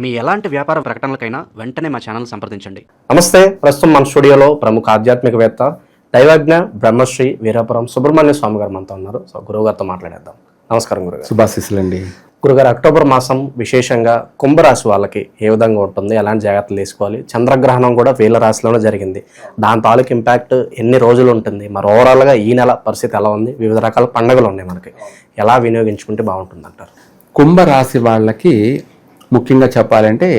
మీ ఎలాంటి వ్యాపార ప్రకటనలకైనా వెంటనే మా ఛానల్ సంప్రదించండి. నమస్తే ప్రస్తుతం మన స్టూడియోలో ప్రముఖ ఆధ్యాత్మికవేత్త దైవజ్ఞ బ్రహ్మశ్రీ వీరాపురం సుబ్రహ్మణ్య స్వామి గారు మనతో ఉన్నారు. సో గురువు గారితో మాట్లాడేద్దాం. నమస్కారం గురుగారు. శుభాశిస్సులండి. గురుగారు అక్టోబర్ మాసం విశేషంగా కుంభరాశి వాళ్ళకి ఏ విధంగా ఉంటుంది ఎలాంటి జాగ్రత్తలు తీసుకోవాలి చంద్రగ్రహణం కూడా వీళ్ళ రాశిలోనే జరిగింది. దాని తాలూకు ఇంపాక్ట్ ఎన్ని రోజులు ఉంటుంది మరి ఓవరాల్గా ఈ నెల పరిస్థితి ఎలా ఉంది వివిధ రకాల పండుగలు ఉన్నాయి మనకి. ఎలా వినియోగించుకుంటే బాగుంటుంది అంటారు కుంభరాశి వాళ్ళకి ముఖ్యంగా చెప్పాలంటే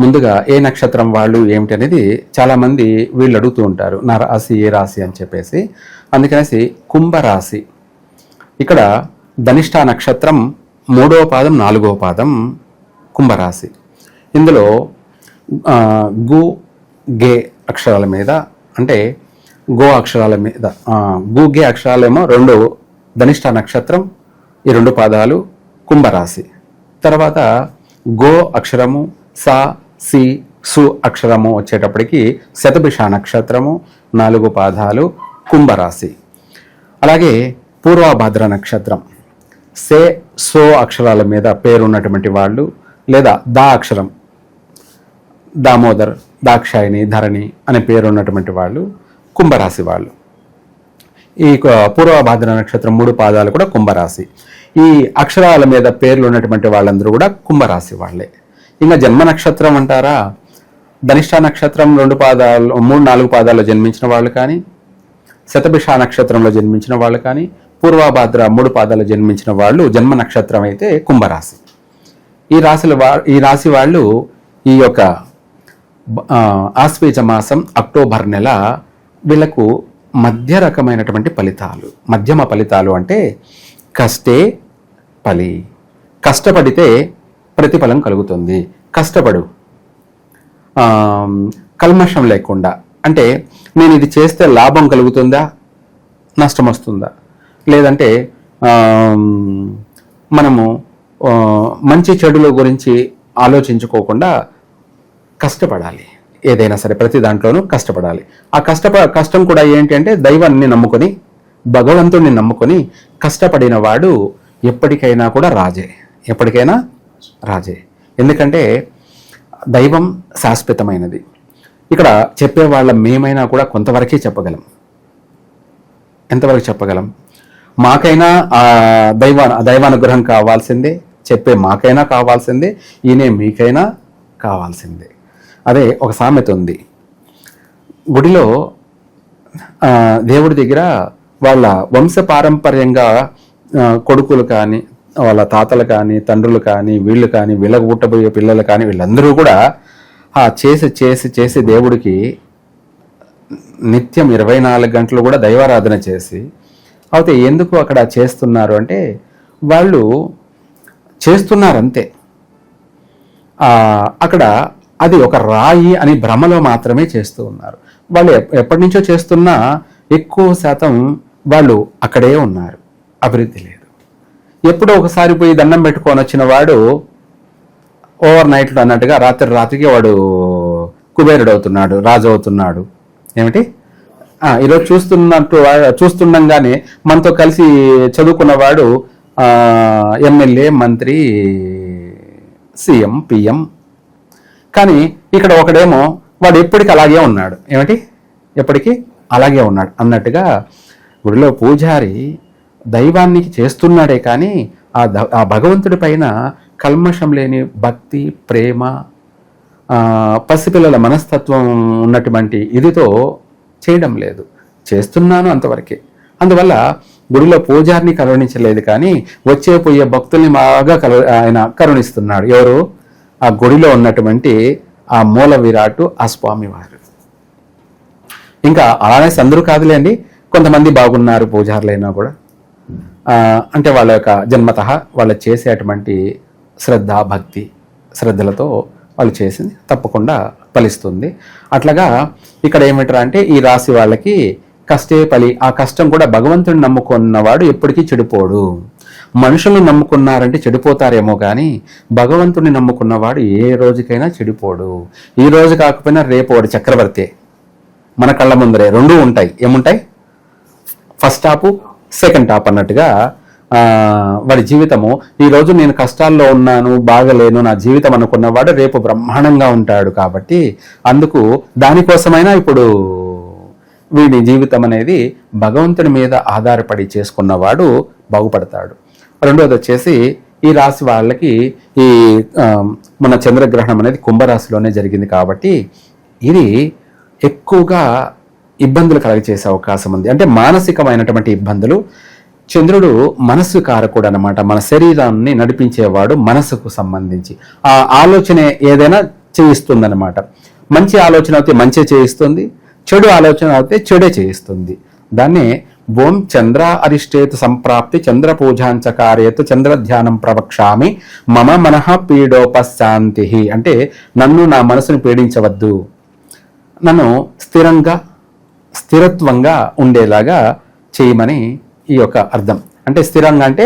ముందుగా ఏ నక్షత్రం వాళ్ళు ఏమిటి అనేది చాలామంది వీళ్ళు అడుగుతూ ఉంటారు నా రాశి ఏ రాశి అని చెప్పేసి. అందుకనేసి కుంభరాశి. ఇక్కడ ధనిష్ట నక్షత్రం మూడవ పాదం నాలుగవ పాదం కుంభరాశి. ఇందులో గు గే అక్షరాల మీద అంటే గో అక్షరాల మీద గు గే అక్షరాలేమో రెండు ధనిష్ట నక్షత్రం ఈ రెండు పాదాలు కుంభరాశి. తర్వాత గో అక్షరము సా సి సు అక్షరము వచ్చేటప్పటికి శతభిష నక్షత్రము నాలుగు పాదాలు కుంభరాశి. అలాగే పూర్వభద్ర నక్షత్రం. సే సో అక్షరాల మీద పేరున్నటువంటి వాళ్ళు లేదా దా అక్షరం దామోదర్ దాక్షాయిని ధరణి అనే పేరున్నటువంటి వాళ్ళు కుంభరాశి వాళ్ళు. ఈ పూర్వభద్ర పూర్వభాద్ర నక్షత్రం మూడు పాదాలు కూడా కుంభరాశి. ఈ అక్షరాల మీద పేర్లు ఉన్నటువంటి వాళ్ళందరూ కూడా కుంభరాశి వాళ్ళే. ఇంకా జన్మ నక్షత్రం అంటారా? ధనిష్ట నక్షత్రం రెండు పాదాలు మూడు నాలుగు పాదాల్లో జన్మించిన వాళ్ళు కానీ శతభిష నక్షత్రంలో జన్మించిన వాళ్ళు కానీ పూర్వాభాద్ర మూడు పాదాలు జన్మించిన వాళ్ళు జన్మ నక్షత్రం అయితే కుంభరాశి. ఈ రాశుల వా ఈ రాశి వాళ్ళు ఈ యొక్క ఆశ్వేజ మాసం అక్టోబర్ నెల వీళ్ళకు మధ్య రకమైనటువంటి ఫలితాలు మధ్యమ ఫలితాలు అంటే కష్టే ఫలి. కష్టపడితే ప్రతిఫలం కలుగుతుంది. కష్టపడు. కల్మషం లేకుండా. అంటే నేను ఇది చేస్తే లాభం కలుగుతుందా? నష్టం వస్తుందా? లేదంటే మనము మంచి చెడుల గురించి ఆలోచించుకోకుండా కష్టపడాలి. ఏదైనా సరే ప్రతి దాంట్లోనూ కష్టపడాలి. ఆ కష్టప కష్టం కూడా ఏంటి అంటే దైవాన్ని నమ్ముకొని భగవంతుడిని నమ్ముకొని కష్టపడిన వాడు ఎప్పటికైనా కూడా రాజే. ఎప్పటికైనా రాజే. ఎందుకంటే దైవం శాశ్వతమైనది. ఇక్కడ చెప్పే వాళ్ళ మేమైనా కూడా కొంతవరకే చెప్పగలం. ఎంతవరకు చెప్పగలం? మాకైనా దైవ దైవానుగ్రహం కావాల్సిందే. చెప్పే మాకైనా కావాల్సిందే. ఈయనే మీకైనా కావాల్సిందే. అదే ఒక సామెత ఉంది. గుడిలో దేవుడి దగ్గర వాళ్ళ వంశ పారంపర్యంగా కొడుకులు కానీ వాళ్ళ తాతలు కానీ తండ్రులు కానీ వీళ్ళు కానీ వీళ్ళకు పుట్టబోయే పిల్లలు కానీ వీళ్ళందరూ కూడా ఆ చేసి చేసి చేసి దేవుడికి నిత్యం ఇరవై నాలుగు గంటలు కూడా దైవారాధన చేసి అయితే ఎందుకు అక్కడ చేస్తున్నారు అంటే వాళ్ళు చేస్తున్నారు అంతే అక్కడ అది ఒక రాయి అని భ్రమలో మాత్రమే చేస్తూ ఉన్నారు. వాళ్ళు ఎప్పటి నుంచో చేస్తున్నా ఎక్కువ శాతం వాళ్ళు అక్కడే ఉన్నారు. అభివృద్ధి లేదు. ఎప్పుడో ఒకసారి పోయి దండం పెట్టుకొని వచ్చిన వాడు ఓవర్ నైట్లో అన్నట్టుగా రాత్రి రాత్రికి వాడు కుబేరుడు అవుతున్నాడు రాజు అవుతున్నాడు ఏమిటి ఈరోజు చూస్తున్నట్టు చూస్తుండగానే మనతో కలిసి చదువుకున్నవాడు ఎమ్మెల్యే మంత్రి సీఎం పిఎం. కానీ ఇక్కడ ఒకడేమో వాడు ఎప్పటికీ అలాగే ఉన్నాడు. ఏమిటి? ఎప్పటికీ? అలాగే ఉన్నాడు అన్నట్టుగా గుడిలో పూజారి దైవానికి చేస్తున్నాడే కానీ ఆ ద ఆ భగవంతుడి పైన కల్మషం లేని భక్తి ప్రేమ పసిపిల్లల మనస్తత్వం ఉన్నటువంటి ఇదితో చేయడం లేదు. చేస్తున్నాను అంతవరకే. అందువల్ల గుడిలో పూజారిని కరుణించలేదు కానీ వచ్చే పోయే భక్తుల్ని బాగా కరు ఆయన కరుణిస్తున్నాడు. ఎవరు? ఆ గుడిలో ఉన్నటువంటి ఆ మూల విరాటు ఆ స్వామివారు. ఇంకా అలానే అందరూ కాదులేండి. కొంతమంది బాగున్నారు పూజారులైనా కూడా. అంటే వాళ్ళ యొక్క జన్మత వాళ్ళు చేసేటువంటి శ్రద్ధ భక్తి శ్రద్ధలతో వాళ్ళు చేసింది. తప్పకుండా ఫలిస్తుంది. అట్లాగా ఇక్కడ ఏమిటరా అంటే ఈ రాశి వాళ్ళకి కష్టే పలి ఆ కష్టం కూడా భగవంతుని నమ్ముకున్నవాడు ఎప్పటికీ చెడిపోడు. మనుషుల్ని నమ్ముకున్నారంటే చెడిపోతారేమో కానీ భగవంతుని నమ్ముకున్నవాడు ఏ రోజుకైనా చెడిపోడు. ఈ రోజు కాకపోయినా రేపు వాడు చక్రవర్తి. మన కళ్ళ ముందరే రెండూ ఉంటాయి. ఏముంటాయి? ఫస్ట్ టాపు సెకండ్ టాప్ అన్నట్టుగా వాడి జీవితము. ఈరోజు నేను కష్టాల్లో ఉన్నాను బాగలేను నా జీవితం అనుకున్నవాడు రేపు బ్రహ్మాండంగా ఉంటాడు కాబట్టి అందుకు దానికోసమైనా ఇప్పుడు వీడి జీవితం అనేది భగవంతుని మీద ఆధారపడి చేసుకున్నవాడు బాగుపడతాడు. రెండోది వచ్చేసి ఈ రాశి వాళ్ళకి ఈ మన చంద్రగ్రహణం అనేది కుంభరాశిలోనే జరిగింది కాబట్టి ఇది ఎక్కువగా ఇబ్బందులు కలగచేసే అవకాశం ఉంది. అంటే మానసికమైనటువంటి ఇబ్బందులు చంద్రుడు మనస్సు కారకుడు అనమాట మన శరీరాన్ని నడిపించేవాడు మనసుకు సంబంధించి. ఆ ఆలోచన ఏదైనా చేయిస్తుందన్నమాట. మంచి ఆలోచన అయితే మంచి చేయిస్తుంది చెడు ఆలోచన అయితే చెడే చేయిస్తుంది. దాన్నే ఓం చంద్ర అరిష్టేతు సంప్రాప్తి చంద్ర పూజాంచ కార్యత చంద్ర ధ్యానం ప్రవక్షామి మమ మనః పీడోపశాంతి. అంటే నన్ను నా మనసును పీడించవద్దు. నన్ను స్థిరంగా స్థిరత్వంగా ఉండేలాగా చేయమని ఈ యొక్క అర్థం. అంటే స్థిరంగా అంటే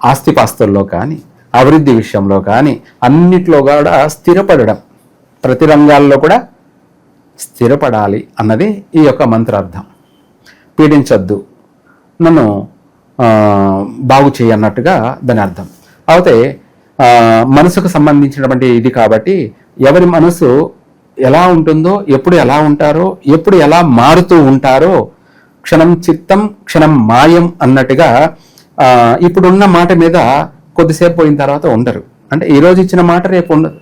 ఆస్తిపాస్తుల్లో కానీ అభివృద్ధి విషయంలో కానీ అన్నిట్లో కూడా స్థిరపడడం. ప్రతి రంగాల్లో కూడా స్థిరపడాలి అన్నది ఈ యొక్క మంత్రార్థం. పీడించొద్దు. నన్ను బాగు చేయన్నట్టుగా దాని అర్థం. అయితే మనసుకు సంబంధించినటువంటి ఇది కాబట్టి ఎవరి మనసు ఎలా ఉంటుందో ఎప్పుడు ఎలా ఉంటారో ఎప్పుడు ఎలా మారుతూ ఉంటారో క్షణం చిత్తం క్షణం మాయం అన్నట్టుగా ఇప్పుడున్న మాట మీద కొద్దిసేపు పోయిన తర్వాత ఉండరు. అంటే ఈరోజు ఇచ్చిన మాట రేపు ఉండదు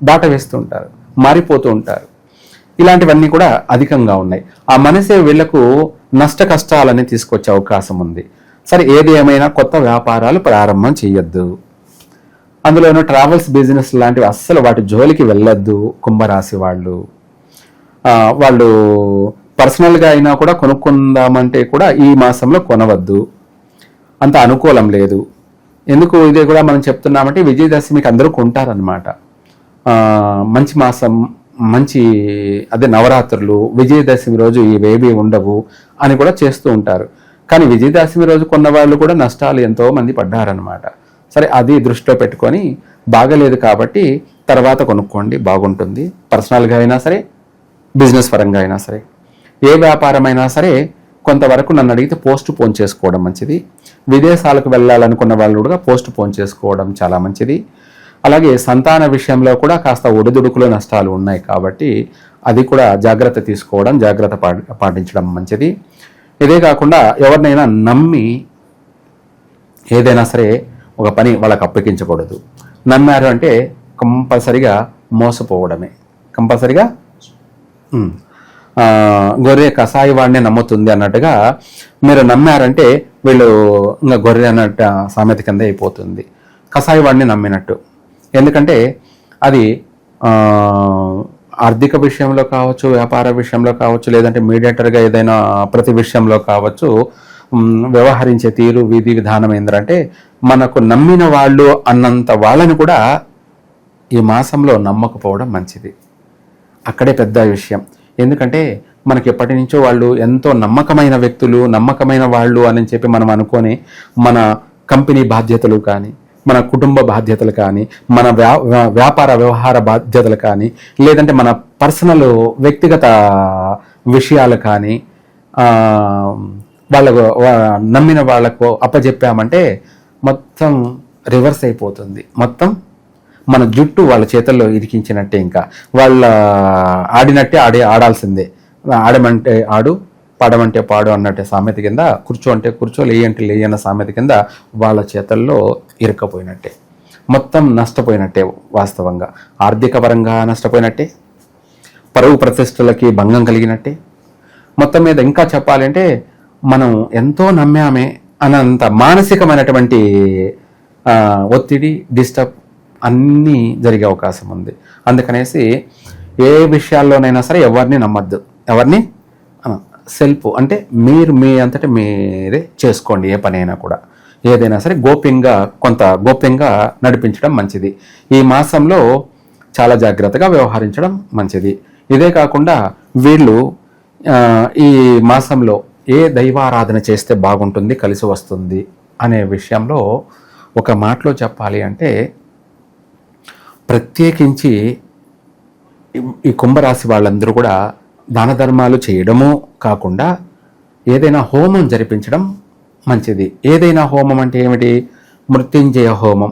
దాట వేస్తూ ఉంటారు మారిపోతూ ఉంటారు. ఇలాంటివన్నీ కూడా అధికంగా ఉన్నాయి. ఆ మనసే వీళ్ళకు నష్ట కష్టాలని తీసుకొచ్చే అవకాశం ఉంది. సరే ఏది ఏమైనా కొత్త వ్యాపారాలు ప్రారంభం చేయొద్దు. అందులోనూ ట్రావెల్స్ బిజినెస్ లాంటివి అస్సలు వాటి జోలికి వెళ్ళొద్దు కుంభరాశి వాళ్ళు. వాళ్ళు పర్సనల్గా అయినా కూడా కొనుక్కుందామంటే కూడా ఈ మాసంలో కొనవద్దు. అంత అనుకూలం లేదు. ఎందుకు ఇదే కూడా మనం చెప్తున్నామంటే విజయదశమికి అందరూ కొంటారనమాట మంచి మాసం మంచి అదే నవరాత్రులు విజయదశమి రోజు ఇవేవి ఉండవు అని కూడా చేస్తూ ఉంటారు. కానీ విజయదశమి రోజు కొన్న వాళ్ళు కూడా నష్టాలు ఎంతో మంది పడ్డారనమాట సరే అది దృష్టిలో పెట్టుకొని బాగలేదు కాబట్టి తర్వాత కొనుక్కోండి బాగుంటుంది. పర్సనల్గా అయినా సరే బిజినెస్ పరంగా అయినా సరే. ఏ వ్యాపారమైనా సరే కొంతవరకు నన్ను అడిగితే పోస్ట్ పోన్ చేసుకోవడం మంచిది. విదేశాలకు వెళ్ళాలనుకున్న వాళ్ళు కూడా పోస్ట్ పోన్ చేసుకోవడం చాలా మంచిది. అలాగే సంతాన విషయంలో కూడా కాస్త ఒడిదుడుకులు నష్టాలు ఉన్నాయి కాబట్టి అది కూడా జాగ్రత్త తీసుకోవడం జాగ్రత్త పా- పాటించడం మంచిది. ఇదే కాకుండా ఎవరినైనా నమ్మి ఏదైనా సరే ఒక పని వాళ్ళకి అప్పగించకూడదు. నమ్మారు అంటే కంపల్సరిగా మోసపోవడమే. కంపల్సరిగా గొర్రె కషాయి వాడినే నమ్ముతుంది అన్నట్టుగా మీరు నమ్మారంటే వీళ్ళు ఇంకా గొర్రె అన్నట్టు సామెత కింద అయిపోతుంది. కషాయి వాడిని నమ్మినట్టు. ఎందుకంటే అది ఆర్థిక విషయంలో కావచ్చు వ్యాపార విషయంలో కావచ్చు లేదంటే మీడియేటర్గా ఏదైనా ప్రతి విషయంలో కావచ్చు వ్యవహరించే తీరు విధి విధానం ఏంటంటే మనకు నమ్మిన వాళ్ళు అన్నంత వాళ్ళని కూడా ఈ మాసంలో నమ్మకపోవడం మంచిది. అక్కడే పెద్ద విషయం. ఎందుకంటే మనకి ఎప్పటి నుంచో వాళ్ళు ఎంతో నమ్మకమైన వ్యక్తులు నమ్మకమైన వాళ్ళు అని చెప్పి మనం అనుకొని మన కంపెనీ బాధ్యతలు కానీ మన కుటుంబ బాధ్యతలు కానీ మన వ్యా వ్యాపార వ్యవహార బాధ్యతలు కానీ లేదంటే మన పర్సనల్ వ్యక్తిగత విషయాలు కానీ వాళ్ళకు నమ్మిన వాళ్ళకు అప్పచెప్పామంటే మొత్తం రివర్స్ అయిపోతుంది. మొత్తం మన జుట్టు వాళ్ళ చేతుల్లో ఇరికించినట్టే ఇంకా. వాళ్ళ ఆడినట్టే ఆడే ఆడాల్సిందే. ఆడమంటే ఆడు పాడమంటే పాడు అన్నట్టే సామెత కింద కూర్చో అంటే కూర్చో లేయి అంటే లేయి అన్న సామెత కింద వాళ్ళ చేతల్లో ఇరకపోయినట్టే మొత్తం నష్టపోయినట్టే వాస్తవంగా. ఆర్థిక పరంగా నష్టపోయినట్టే. పరువు ప్రతిష్టలకి భంగం కలిగినట్టే. మొత్తం మీద ఇంకా చెప్పాలంటే మనం ఎంతో నమ్మామే అనంత మానసికమైనటువంటి ఒత్తిడి డిస్టర్బ్ అన్నీ జరిగే అవకాశం ఉంది. అందుకనేసి ఏ విషయాల్లోనైనా సరే ఎవరిని నమ్మద్దు. ఎవరిని? సెల్ఫ్. అంటే మీరు మీ అంతటి మీరే చేసుకోండి ఏ పనైనా కూడా. ఏదైనా సరే గోప్యంగా కొంత గోప్యంగా నడిపించడం మంచిది. ఈ మాసంలో చాలా జాగ్రత్తగా వ్యవహరించడం మంచిది. ఇదే కాకుండా వీళ్ళు ఈ మాసంలో ఏ దైవారాధన చేస్తే బాగుంటుంది కలిసి వస్తుంది అనే విషయంలో ఒక మాటలో చెప్పాలి అంటే ప్రత్యేకించి ఈ- కుంభరాశి వాళ్ళందరూ కూడా దాన ధర్మాలు చేయడము కాకుండా ఏదైనా హోమం జరిపించడం మంచిది. ఏదైనా హోమం అంటే ఏమిటి? మృత్యుంజయ హోమం.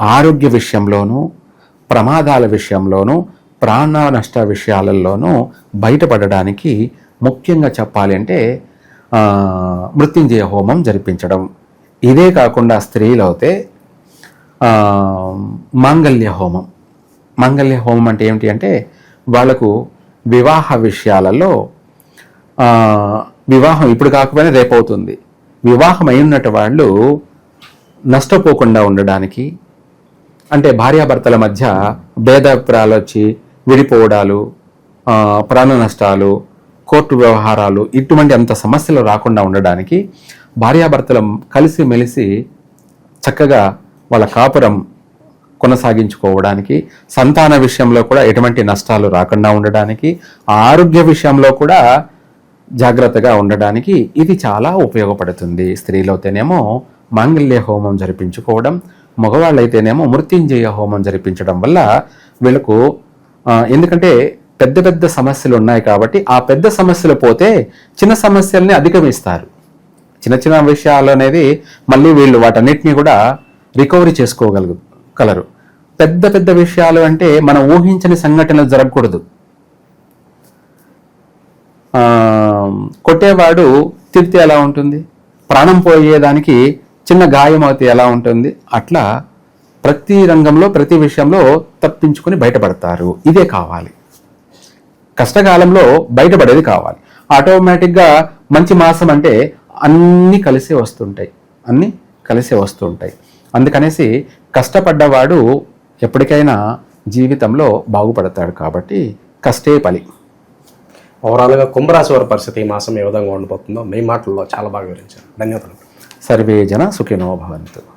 ఆరోగ్య విషయంలోనూ ప్రమాదాల విషయంలోనూ ప్రాణ నష్ట విషయాలలోనూ బయటపడడానికి ముఖ్యంగా చెప్పాలి అంటే మృత్యుంజయ హోమం జరిపించడం. ఇదే కాకుండా స్త్రీలు అయితే మాంగల్య మాంగళ్య హోమం. మాంగళ్య హోమం అంటే ఏమిటి అంటే వాళ్ళకు వివాహ విషయాలలో వివాహం ఇప్పుడు కాకపోయినా రేపు అవుతుంది వివాహం అయినట్టు వాళ్ళు నష్టపోకుండా ఉండడానికి అంటే భార్యాభర్తల మధ్య భేదాభిప్రాయాలు వచ్చి విడిపోవడాలు ప్రాణ నష్టాలు కోర్టు వ్యవహారాలు ఇటువంటి అంత సమస్యలు రాకుండా ఉండడానికి భార్యాభర్తలు కలిసి మెలిసి చక్కగా వాళ్ళ కాపురం కొనసాగించుకోవడానికి సంతాన విషయంలో కూడా ఎటువంటి నష్టాలు రాకుండా ఉండడానికి ఆరోగ్య విషయంలో కూడా జాగ్రత్తగా ఉండడానికి ఇది చాలా ఉపయోగపడుతుంది. స్త్రీలైతేనేమో మాంగళ్య హోమం జరిపించుకోవడం మగవాళ్ళైతేనేమో మృత్యుంజయ హోమం జరిపించడం వల్ల వీళ్ళకు ఎందుకంటే పెద్ద పెద్ద సమస్యలు ఉన్నాయి కాబట్టి ఆ పెద్ద సమస్యలు పోతే చిన్న సమస్యల్ని అధిగమిస్తారు. చిన్న చిన్న విషయాలు అనేది మళ్ళీ వీళ్ళు వాటన్నిటిని కూడా రికవరీ చేసుకోగలుగు కలరు. పెద్ద పెద్ద విషయాలు అంటే మనం ఊహించని సంఘటనలు జరగకూడదు. కొట్టేవాడు తిరితే ఎలా ఉంటుంది? ప్రాణం పోయేదానికి చిన్న గాయం అయితే ఎలా ఉంటుంది? అట్లా ప్రతి రంగంలో ప్రతి విషయంలో తప్పించుకొని బయటపడతారు. ఇదే కావాలి. కష్టకాలంలో బయటపడేది కావాలి. ఆటోమేటిక్గా మంచి మాసం అంటే అన్నీ కలిసే వస్తుంటాయి. అన్నీ కలిసే వస్తుంటాయి. అందుకనేసి కష్టపడ్డవాడు ఎప్పటికైనా జీవితంలో బాగుపడతాడు కాబట్టి కష్టే పలి ఓవరాల్గా కుంభరాశి వారి పరిస్థితి ఈ మాసం ఏ విధంగా ఉండబోతుందో మీ మాటల్లో చాలా బాగా వివరించారు. ధన్యవాదాలు. సర్వే జన సుఖినో భవంతు.